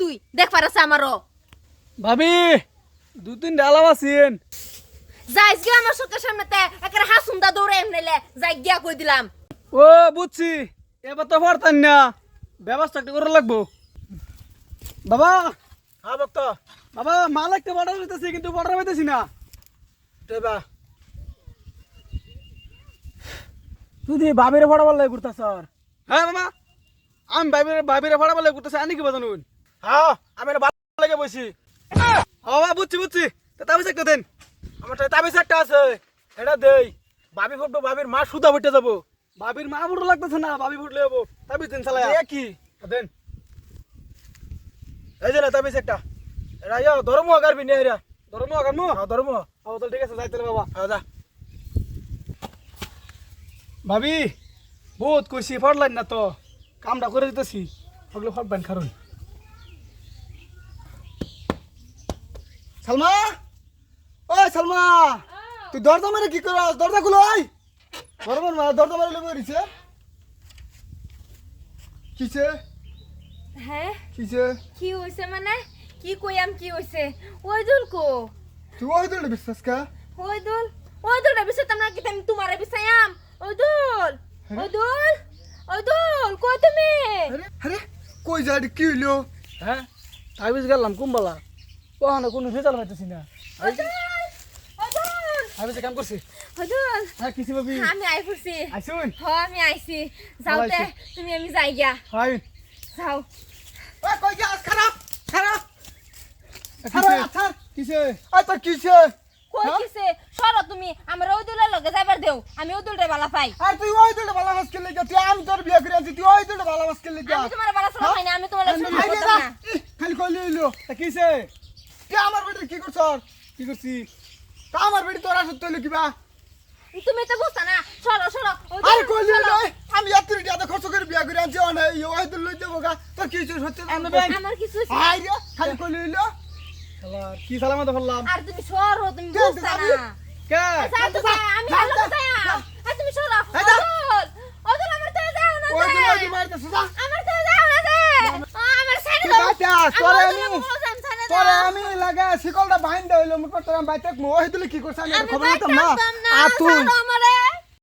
তুই দেখ পারছ আমারও। ভাবি দু তিন ডালাম আছেন। যাইস গিয়ে আমার চোখের সামনেতে একেবারে হাসুন্দা দৌড়ে এমনেলে যাই গিয়া কই দিলাম। ও বুঝছি এবার তো পারতাম না। ব্যবস্থা একটা করে লাগবো। বাবা হ্যাঁ ভক্ত। বাবা মাল একটা অর্ডার হইতেছি কিন্তু অর্ডার হইতেছি না। দেবা তুই বাবিরে ফড়াবার লাগে ঘুরতা স্যার হ্যাঁ মামা আমি ভাবিরে ভাবিরে ভাড়া বলে করতেছি আনি কি বাজানুন হ্যাঁ। আমি এটা ভালো লাগে বসি ও বাবা বুঝছি বুঝছি। তা তাবিজ একটা দেন। আমার তাবিজ একটা আছে এটা দেই। বাবি ফুটবো বাবির মা সুদা ফুটে যাব। ভাবির মা ফুটো লাগতেছে না ভাবি ফুটলে যাব তাবিজ দেন এ কি? দেন। এই যে না তাবিজ একটা। এটা ইয়া ধর্ম কারবি নিয়ে এরা ধর্ম কার্ম হ্যাঁ ধর্ম। তো ঠিক আছে যাইতে বাবা। হ্যাঁ যা। ভাবি বহুত কইছি ফটলাইন না তো। কামটা করে দিতেছি। ওগুলো ফটবেন কারণ সালমা? ওই সালমা তুই দরজা মেরে কি কর দরজা খুলো ওই। গরমের মা দরজা মেরে লেগে দিছে কিছে হ্যাঁ? কিছে কি হইছে মানে? কি কইয়াম কি হইছে ওই দুল কো। তুই ওই দলে বিশ্বাস কা? ওই দুল ওই দুল বিছে তোমরা কি আমি তোমারে বিছায়াম ওই দুল ওই দুল ওই দুল কই তুমি? আরে আরে কই যাড়ি কি হইল? হ্যাঁ? তাবিজ গেলাম কুম্বালা। কখনো কোনো রেজাল্ট পাইতেছি না। দুল আমি যে কাম করছি? ওই হ্যাঁ কিসি ভাবি আমি আই পড়ছি আইসুন? হ আমি আইছি যাওতে তুমি আমি যাই গিয়া হাই যাও। ওই কই যাস খারাপ খারাপ। আচ্ছা। কিসে? আই তোর কিছে কই কিছে সরো তুমি আমার ওই যাইবার দেও আমি ওই দুলরে বালা পাই। আর তুই ওই দলে ভালো মাছ খেলে তুই আমি তোর বিয়ে করে আনছি তুই ওই দলে ভালো মাছ খেলে আমি তোমার বালা সরা খাই না আমি তোমার খালি কইলে হইল তা কিসে তুই আমার বেটি কি করছ কি করছি? তা আমার বেটি তোরা সত্যি হইল কিবা তুমি তো বুঝতা না সরো সরো আরে কইলে আমি এত টাকা খরচ করে বিয়ে করে আনছি অনে ওই দলে লই দেবো গা। তোর কি আমি আমার কিছু হইছে। আই খালি কইলে হইল। কি সালামত করলাম আর তুমি সরো তুমি যাবি? না। কে? যাই, আমি ভালো যা। আর তুমি সরো। এই যা। ওদুল ওদুল আমার তো যাও না ওই যে। ওই মারতে সুজা আমার তো যাও না যে। আমার সাইড দাও বাচ্চা, তোরে আমি- কোনো জান ছানে তোরে আমি লাগা শিকলটা বাইন্দা হইল মুখ তোর বাইতে দলে কি করছ? আমি খবর নিতাম না। আর তুই? আমারে।